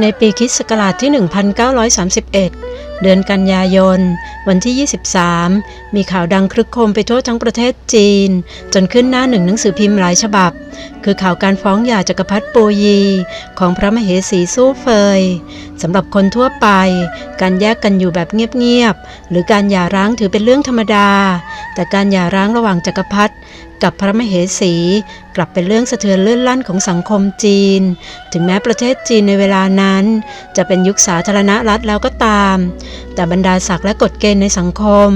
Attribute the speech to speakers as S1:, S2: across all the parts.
S1: ในปีคริสต์ศักราชที่ 1931 เดือนกันยายน วันที่ 23 มีข่าวดังครึกโครมไปทั่วทั้งประเทศจีน จนขึ้นหน้าหนึ่งหนังสือพิมพ์หลายฉบับ คือข่าวการฟ้องหย่าจักรพรรดิปูยี ของพระมเหสีสู้เฟยสำหรับคนทั่วไป การแยกกันอยู่แบบเงียบๆหรือการหย่าร้างถือเป็นเรื่องธรรมดา แต่การหย่าร้างระหว่างจักรพรรดิกับพระมเหสี กลับเป็นเรื่องสะเทือนเลื่อนลั่นของสังคมจีน ถึงแม้ประเทศจีนในเวลานั้น จะเป็นยุคสาธารณรัฐแล้วก็ตาม แต่บรรดาศักดิ์และกฎเกณฑ์ในสังคม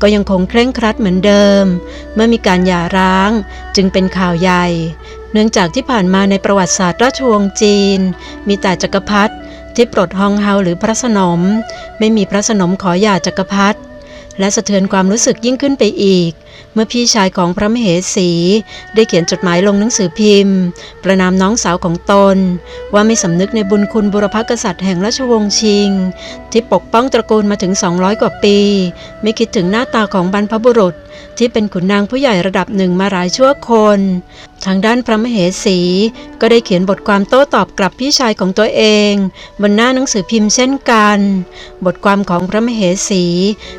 S1: ก็ยังคงเคร่งครัดเหมือนเดิม เมื่อมีการหย่าร้างจึงเป็นข่าวใหญ่ เนื่องจากที่ผ่านมาในประวัติศาสตร์ราชวงศ์จีน มีแต่จักรพรรดิ ที่ปลดฮองเฮาหรือพระสนม ไม่มีพระสนมขอหย่าจักรพรรดิและสะเทือนความรู้สึกยิ่งขึ้นไปอีก เมื่อพี่ชายของพระมเหสี ได้เขียนจดหมายลงหนังสือพิมพ์ ประนามน้องสาวของตน ว่าไม่สำนึกในบุญคุณบุรพกษัตริย์แห่งราชวงศ์ชิง ที่ปกป้องตระกูลมาถึง 200 กว่าปี ไม่คิดถึงหน้าตาของบรรพบุรุษ ที่เป็นขุนนางผู้ใหญ่ระดับหนึ่งมาหลายชั่วคนทางด้านพระมเหสี ก็ได้เขียนบทความโต้ตอบกลับพี่ชายของตัวเอง บนหน้าหนังสือพิมพ์เช่นกัน บทความของพระมเหสี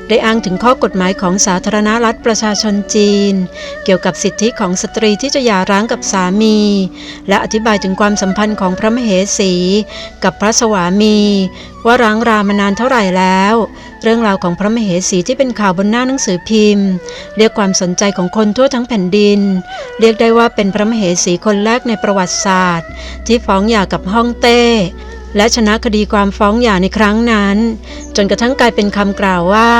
S1: ได้อ้างถึงข้อกฎหมายของสาธารณรัฐประชาชนจีน เกี่ยวกับสิทธิของสตรีที่จะหย่าร้างกับสามี และอธิบายถึงความสัมพันธ์ของพระมเหสี กับพระสวามี ว่าร้างรามานานเท่าไหร่แล้ว เรื่องราวของพระมเหสีที่เป็นข่าวบนหน้าหนังสือพิมพ์ เรียกความสนใจของคนทั่วทั้งแผ่นดิน เรียกได้ว่าเป็นพระมเหสีคนแรกในประวัติศาสตร์ ที่ฟ้องหย่ากับฮ่องเต้และชนะคดีความฟ้องหย่าในครั้งนั้น จนกระทั่งกลายเป็นคำกล่าวว่า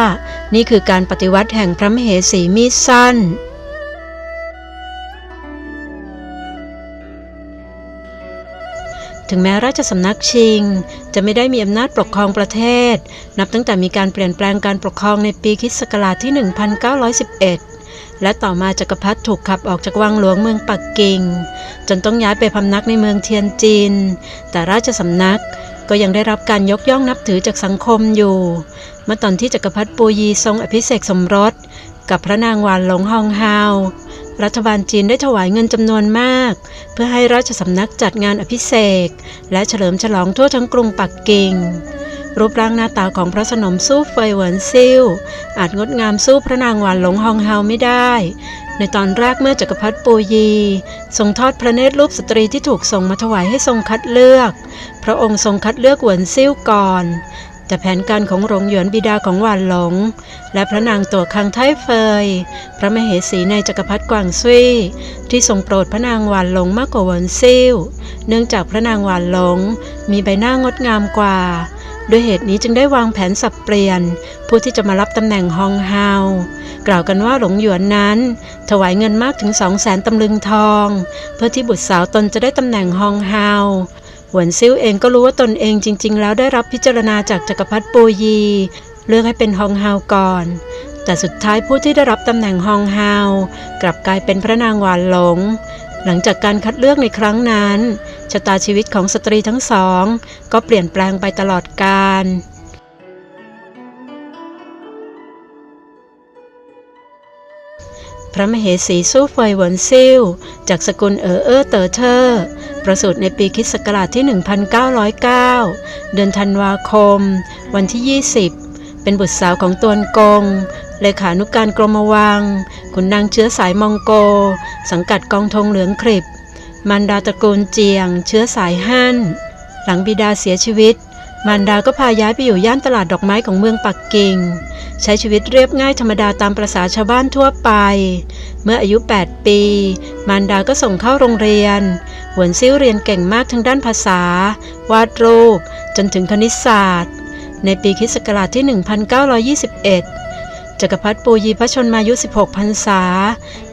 S1: นี่คือการปฏิวัติแห่งพระมเหสีมีดสั้น ถึงแม้ราชสำนักชิง จะไม่ได้มีอำนาจปกครองประเทศ นับตั้งแต่มีการเปลี่ยนแปลงการปกครองในปีคิศกราชที่ 1911 และต่อมาจักรพรรดิถูกขับออกจากวังหลวงเมืองปักกิ่ง จนต้องย้ายไปพำนักในเมืองเทียนจิน แต่ราชสำนักก็ยังได้รับการยกย่องนับถือจากสังคมอยู่ เมื่อตอนที่จักรพรรดิปูยีทรงอภิเษกสมรส กับพระนางหวานหลงฮองฮาว รัฐบาลจีนได้ถวายเงินจำนวนมาก พื่อให้ราชสำนักจัดงานอภิเษกและเฉลิมฉลองทั่วทั้งกรุงปักกิ่ง รูปร่างหน้าตาของพระสนมสู้เฟยหวนซิ่วอาจงดงามสู้พระนางหวานหลงฮองเฮาไม่ได้ ในตอนแรกเมื่อจักรพรรดิปูยี ทรงทอดพระเนตรรูปสตรีที่ถูกส่งมาถวายให้ทรงคัดเลือก พระองค์ทรงคัดเลือกหวนซิ่วก่อน แต่แผนการของหลงหยวนบิดาของหวานหลง และพระนางตัวคังไทเฟย พระมเหสีในจักรพรรดิกวางซุยที่ทรงโปรดพระนางหวานหลงมากกว่าหวนซิ่วเนื่องจากพระนางหวานหลง มีใบหน้างดงามกว่าด้วยเหตุนี้จึงได้วางแผนสับเปลี่ยน ผู้ที่จะมารับตำแหน่งฮองเฮากล่าวกันว่าหลงหยวนนั้น ถวายเงินมากถึงสองแสนตำลึงทอง เพื่อที่บุตรสาวตนจะได้ตำแหน่งฮองเฮา หวนซิ่วเองก็รู้ว่าตนเองจริง ๆ แล้วได้รับพิจารณาจากจักรพรรดิปูยี เลือกให้เป็นฮองเฮาก่อน แต่สุดท้ายผู้ที่ได้รับตำแหน่งฮองเฮากลับกลายเป็นพระนางหวานหลง หลังจากการคัดเลือกในครั้งนั้นชะตาชีวิตของสตรีทั้งสอง ก็เปลี่ยนแปลงไปตลอดกาล ระมเหสีสู้เฟยหวนซิ่วจากสกุลเออเออเตอเทอร์ประสูติในปีคริสต์ศักราชที่ 1909 เดือนธันวาคม วันที่ 20 เป็นบุตรสาวของตวนกง เลขานุกการกรมวัง ขุนนางเชื้อสายมองโก สังกัดกองธงเหลืองคริบมารดาตระกูลเจียง เชื้อสายฮั่น หลังบิดาเสียชีวิต มารดาก็พาย้ายไปอยู่ย่านตลาดดอกไม้ของเมืองปักกิ่ง ใช้ชีวิตเรียบง่ายธรรมดาตามประษาชาวบ้านทั่วไป เมื่ออายุ 8 ปี มารดาก็ส่งเข้าโรงเรียน หวนซิ่วเรียนเก่งมากทั้งด้านภาษา วาดรูป จนถึงคณิตศาสตร์ ในปีคศักราชที่ 1921 จักรพรรดิปูยีพระชนมายุ 16 พรรษา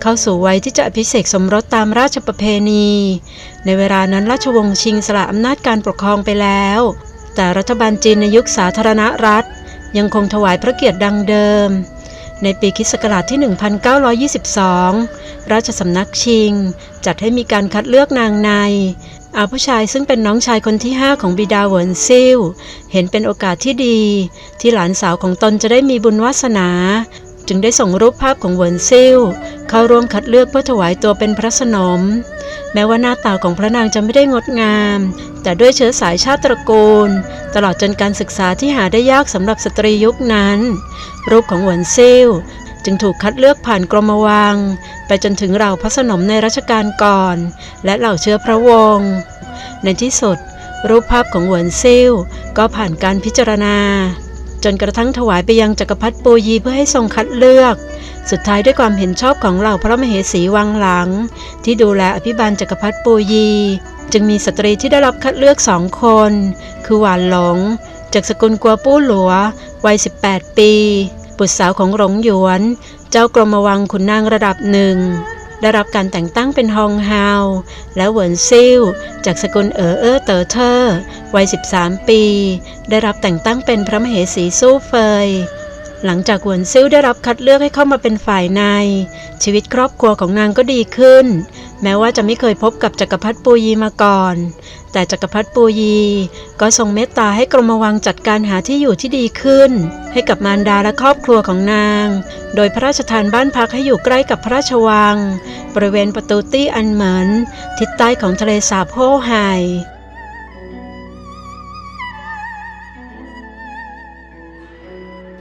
S1: เข้าสู่วัยที่จะอภิเษกสมรสตามราชประเพณี ในเวลานั้นราชวงศ์ชิงสละอำนาจการปกครองไปแล้ว แต่รัฐบาลจีนในยุคสาธารณรัฐ ยังคงถวายพระเกียรติดังเดิม ในปีคิศักราชที่ 1922 ราชสำนักชิง จัดให้มีการคัดเลือกนางในอาผู้ชายซึ่งเป็นน้องชายคนที่ 5 ของบิดาเหวินซิ่วเห็นเป็นโอกาสที่ดี ที่หลานสาวของตนจะได้มีบุญวาสนา จึงได้ส่งรูปภาพของเหวินซิ่วเข้าร่วมคัดเลือกเพื่อถวายตัวเป็นพระสนม แม้ว่าหน้าตาของพระนางจะไม่ได้งดงาม แต่ด้วยเชื้อสายชาติตระกูล ตลอดจนการศึกษาที่หาได้ยากสำหรับสตรียุคนั้น รูปของหวนซิ่วจึงถูกคัดเลือกผ่านกรมวัง ไปจนถึงเหล่าพระสนมในรัชกาลก่อน และเหล่าเชื้อพระวงศ์ในที่สุด รูปภาพของหวนซิ่วก็ผ่านการพิจารณา จนกระทั่งถวายไปยังจักรพรรดิปูยีเพื่อให้ทรงคัดเลือก สุดท้ายด้วยความเห็นชอบของเหล่าพระมเหสีวังหลัง ที่ดูแลอภิบาลจักรพรรดิปูยี จึงมีสตรีที่ได้รับคัดเลือกสองคน คือหวานหลง จากสกุลกัวปู้หลัว วัย 18 ปีบุตรสาวของหลงหยวน เจ้ากรมวังขุนนางระดับหนึ่ง ได้รับการแต่งตั้งเป็นฮองฮาว และเหวินซิ่วจากสกุลเออเออเตอเทอร์วัย 13 ปี ได้รับแต่งตั้งเป็นพระมเหสีสู้เฟยหลังจากหวนซิ่วได้รับคัดเลือกให้เข้ามาเป็นฝ่ายใน ชีวิตครอบครัวของนางก็ดีขึ้นแม้ว่าจะไม่เคยพบกับจักรพรรดิปูยีมาก่อน แต่จักรพรรดิปูยี ก็ทรงเมตตาให้กรมวังจัดการหาที่อยู่ที่ดีขึ้น ให้กับมารดาและครอบครัวของนาง โดยพระราชทานบ้านพักให้อยู่ใกล้กับพระราชวัง บริเวณประตูตี้อันเหมินทิศใต้ของทะเลสาบโฮไฮ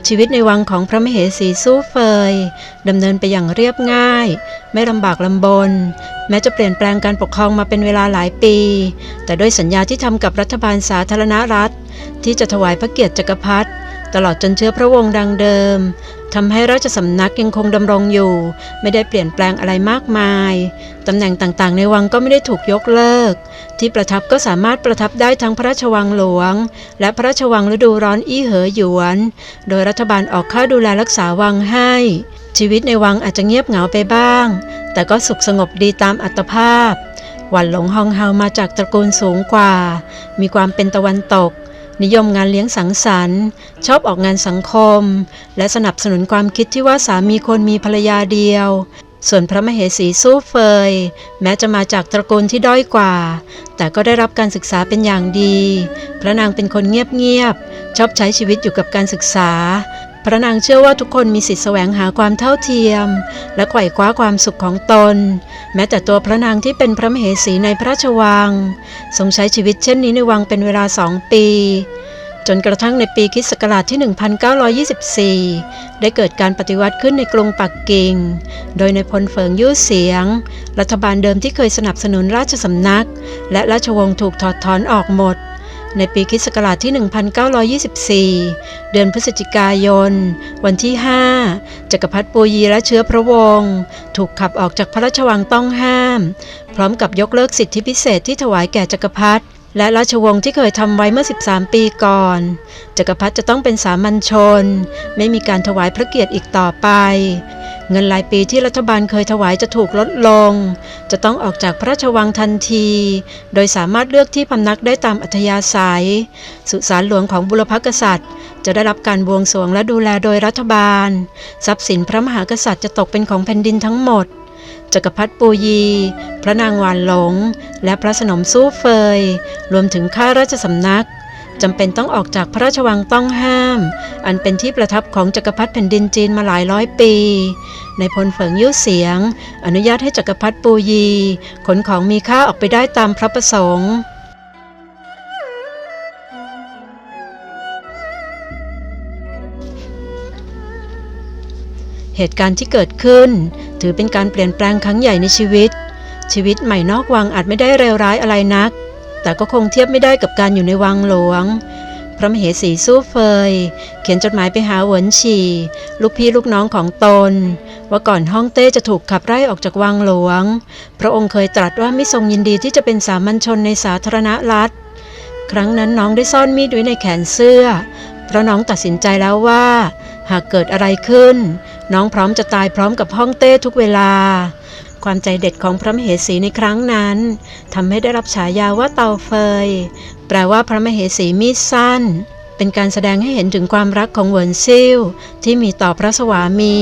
S1: ชีวิตในวังของพระมเหสีสู้เฟยดำเนินไปอย่างเรียบง่าย ไม่ลำบากลำบน แม้จะเปลี่ยนแปลงการปกครองมาเป็นเวลาหลายปี แต่ด้วยสัญญาที่ทำกับรัฐบาลสาธารณรัฐ ที่จะถวายพระเกียรติจักรพรรดิตลอดจนเชื้อพระวงศ์ดังเดิมทำให้ราชสำนักยังคงดำรงอยู่ ไม่ได้เปลี่ยนแปลงอะไรมากมายตำแหน่งต่างๆ ในวังก็ไม่ได้ถูกยกเลิก ที่ประทับก็สามารถประทับได้ทั้งพระราชวังหลวง และพระราชวังฤดูร้อนอี้เหอหยวน โดยรัฐบาลออกค่าดูแลรักษาวังให้ ชีวิตในวังอาจจะเงียบเหงาไปบ้าง แต่ก็สุขสงบดีตามอัตภาพ หวันหลงฮองเฮามาจากตระกูลสูงกว่า มีความเป็นตะวันตก นิยมงานเลี้ยงสังสรรค์ ชอบออกงานสังคม และสนับสนุนความคิดที่ว่าสามีคนมีภรรยาเดียว ส่วนพระมเหสีสู้เฟย แม้จะมาจากตระกูลที่ด้อยกว่า แต่ก็ได้รับการศึกษาเป็นอย่างดี พระนางเป็นคนเงียบๆชอบใช้ชีวิตอยู่กับการศึกษา พระนางเชื่อว่าทุกคนมีสิทธิแสวงหาความเท่าเทียม และไขว่คว้าความสุขของตน แม้แต่ตัวพระนางที่เป็นพระมเหสีในพระราชวัง ทรงใช้ชีวิตเช่นนี้ในวังเป็นเวลาสองปี จนกระทั่งในปีคริสต์ศักราชที่ 1924 ได้เกิดการปฏิวัติขึ้นในกรุงปักกิ่ง โดยในพลเฟิงยู่เสียง รัฐบาลเดิมที่เคยสนับสนุนราชสำนัก และราชวงศ์ถูกถอดถอนออกหมด ในปีคศักราชที่ 1924 เดือนพฤศจิกายน วันที่ 5 จักรพรรดิปูยีและเชื้อพระวงศ์ถูกขับออกจากพระราชวังต้องห้าม พร้อมกับยกเลิกสิทธิพิเศษที่ถวายแก่จักรพรรดิและราชวงศ์ที่เคยทำไว้เมื่อ 13 ปีก่อน จักรพรรดิจะต้องเป็นสามัญชน ไม่มีการถวายพระเกียรติอีกต่อไป เงินรายปีที่รัฐบาลเคยถวายจะถูกลดลง จะต้องออกจากพระราชวังทันที โดยสามารถเลือกที่พำนักได้ตามอัธยาศัย สุสานหลวงของบุรพกษัตริย์ จะได้รับการบวงสรวงและดูแลโดยรัฐบาล ทรัพย์สินพระมหากษัตริย์จะตกเป็นของแผ่นดินทั้งหมดจักรพรรดิปูยี พระนางวานหลง และพระสนมสู้เฟย รวมถึงข้าราชสำนัก จำเป็นต้องออกจากพระราชวังต้องห้าม อันเป็นที่ประทับของจักรพรรดิแผ่นดินจีนมาหลายร้อยปี ในพลเฟิงยิ้วเสียง อนุญาตให้จักรพรรดิปูยีขนของมีค่าออกไปได้ตามพระประสงค์เหตุการณ์ที่เกิดขึ้น ถือเป็นการเปลี่ยนแปลงครั้งใหญ่ในชีวิต ชีวิตใหม่นอกวังอาจไม่ได้เลวร้ายอะไรนัก แต่ก็คงเทียบไม่ได้กับการอยู่ในวังหลวง พระมเหสีสู้เฟย เขียนจดหมายไปหาเหวินฉี่ลูกพี่ลูกน้องของตน ว่าก่อนฮ่องเต้จะถูกขับไล่ออกจากวังหลวง พระองค์เคยตรัสว่าไม่ทรงยินดีที่จะเป็นสามัญชนในสาธารณรัฐ ครั้งนั้นน้องได้ซ่อนมีดไว้ในแขนเสื้อ เพราะน้องตัดสินใจแล้วว่า หากเกิดอะไรขึ้น น้องพร้อมจะตายพร้อมกับฮ่องเต้ทุกเวลา ความใจเด็ดของพระมเหสีในครั้งนั้นทำให้ได้รับฉายาว่าเตาเฟย แปลว่าพระมเหสีมีดสั้น เป็นการแสดงให้เห็นถึงความรักของเวินซิ่วที่มีต่อพระสวามี